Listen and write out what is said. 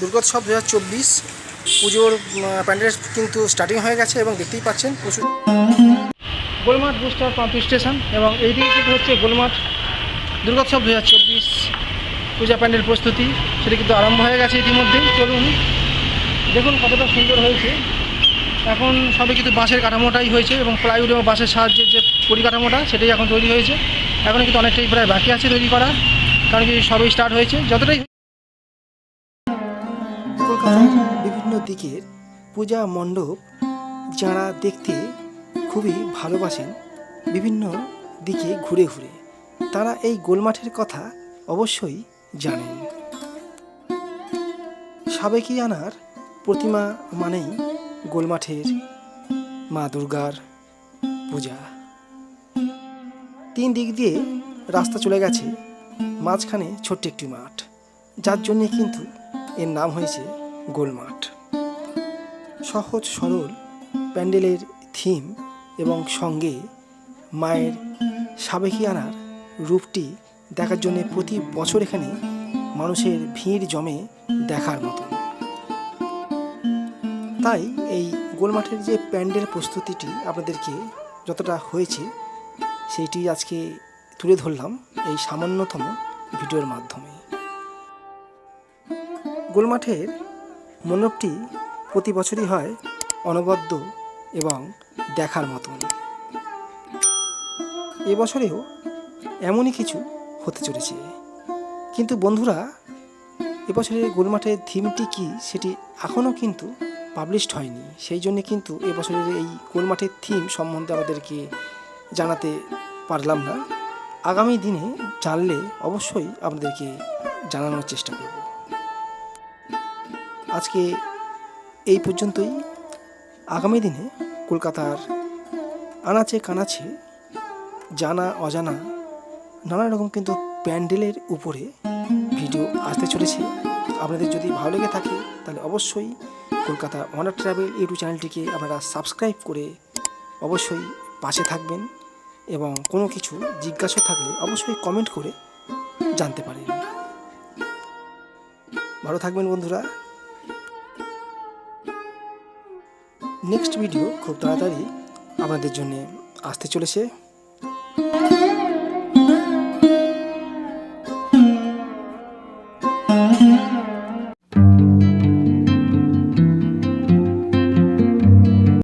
দুর্গোৎসব দু হাজার চব্বিশ, পুজোর প্যান্ডেল কিন্তু স্টার্টিং হয়ে গেছে এবং দেখতেই পাচ্ছেন প্রচুর গোলমাঠ বুস্টার পাম্প স্টেশন এবং এই এইদিকে কিন্তু হচ্ছে গোলমাঠ দুর্গোৎসব দু হাজার চব্বিশ, পূজা প্যান্ডেল প্রস্তুতি, সেটা কিন্তু আরম্ভ হয়ে গেছে ইতিমধ্যেই। চলুন দেখুন কতটা সুন্দর হয়েছে। এখন সবে কিন্তু বাঁশের কাঠামোটাই হয়েছে এবং প্লাইউড এবং বাঁশের সাহায্যে যে পরিকাঠামোটা, সেটাই এখন তৈরি হয়েছে। এখন কিন্তু অনেকটাই প্রায় বাকি আছে তৈরি করা, কারণ কি সবই স্টার্ট হয়েছে। যতটাই কলকাতার বিভিন্ন দিকের পূজা মণ্ডপ যারা দেখতে খুবই ভালোবাসেন বিভিন্ন দিকে ঘুরে ঘুরে তারা এই গোলমাঠের কথা অবশ্যই জানেন। সাবেকিয়ানার প্রতিমা মানেই গোলমাঠের মা দুর্গার পূজা। তিন দিক দিয়ে রাস্তা চলে গেছে মাঝখানে ছোট্ট একটি মাঠ যার জন্যে কিন্তু এর নাম হয়েছে গোলমাঠ। সহজ, সরল, প্যান্ডেলের থিম এবং সঙ্গে মায়ের সাবেকিয়ানার রূপটি দেখার জন্য প্রতি বছর এখানে মানুষের ভিড় জমে দেখার মতো। তাই এই গোলমাঠের যে প্যান্ডেল প্রস্তুতিটি আপনাদেরকে যতটা হয়েছে, সেইটি আজকে তুলে ধরলাম এই সামান্যতম ভিডিওর মাধ্যমে। গোলমাঠের মণ্ডপটি প্রতি বছরই হয় অনবদ্য এবং দেখার মতন। এবছরেও এমনই কিছু হতে চলেছে। কিন্তু বন্ধুরা এবছরের গোলমাঠের থিমটি কি সেটি এখনও কিন্তু পাবলিশড হয়নি। সেই জন্য কিন্তু এবছরের এই গোলমাঠের থিম সম্বন্ধে আমাদেরকে জানাতে পারলাম না। আগামী দিনে জানলে অবশ্যই আপনাদেরকে জানানোর চেষ্টা করব। আজকে এই পর্যন্তই। আগামী দিনে কলকাতার আনাচে কানাচে জানা অজানা নানা রকম কিন্তু প্যান্ডেলের উপরে ভিডিও আসতে চলেছে। আপনাদের যদি ভালো লেগে থাকে, তাহলে অবশ্যই কলকাতা ওয়ানার ট্রাভেল ইউটিউব চ্যানেলটিকে আপনারা সাবস্ক্রাইব করে অবশ্যই পাশে থাকবেন এবং কোনো কিছু জিজ্ঞাসা থাকলে অবশ্যই কমেন্ট করে জানতে পারেন। ভালো থাকবেন বন্ধুরা। নেক্সট ভিডিও খুব তাড়াতাড়ি আমাদের জন্য আসতে চলেছে।